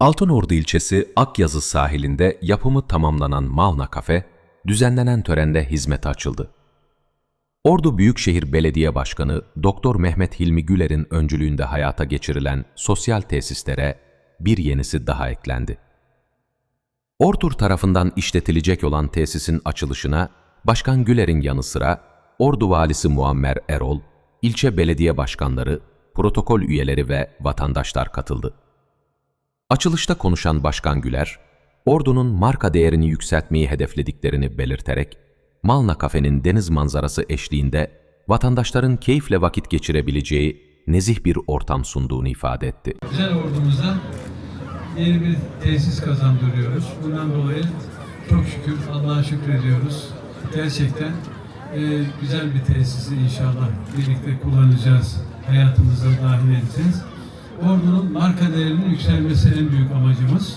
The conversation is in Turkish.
Altınordu ilçesi Akyazı sahilinde yapımı tamamlanan Malna Kafe, düzenlenen törende hizmete açıldı. Ordu Büyükşehir Belediye Başkanı Doktor Mehmet Hilmi Güler'in öncülüğünde hayata geçirilen sosyal tesislere bir yenisi daha eklendi. Ortur tarafından işletilecek olan tesisin açılışına Başkan Güler'in yanı sıra Ordu Valisi Muammer Erol, ilçe belediye başkanları, protokol üyeleri ve vatandaşlar katıldı. Açılışta konuşan Başkan Güler, Ordu'nun marka değerini yükseltmeyi hedeflediklerini belirterek, Malna Kafe'nin deniz manzarası eşliğinde vatandaşların keyifle vakit geçirebileceği nezih bir ortam sunduğunu ifade etti. güzel ordumuza yeni bir tesis kazandırıyoruz. Bundan dolayı çok şükür Allah'a şükrediyoruz. Gerçekten e, güzel bir tesisi inşallah birlikte kullanacağız. Hayatımıza dahil edeceğiz. Ordunun marka değerinin yükselmesi en büyük amacımız.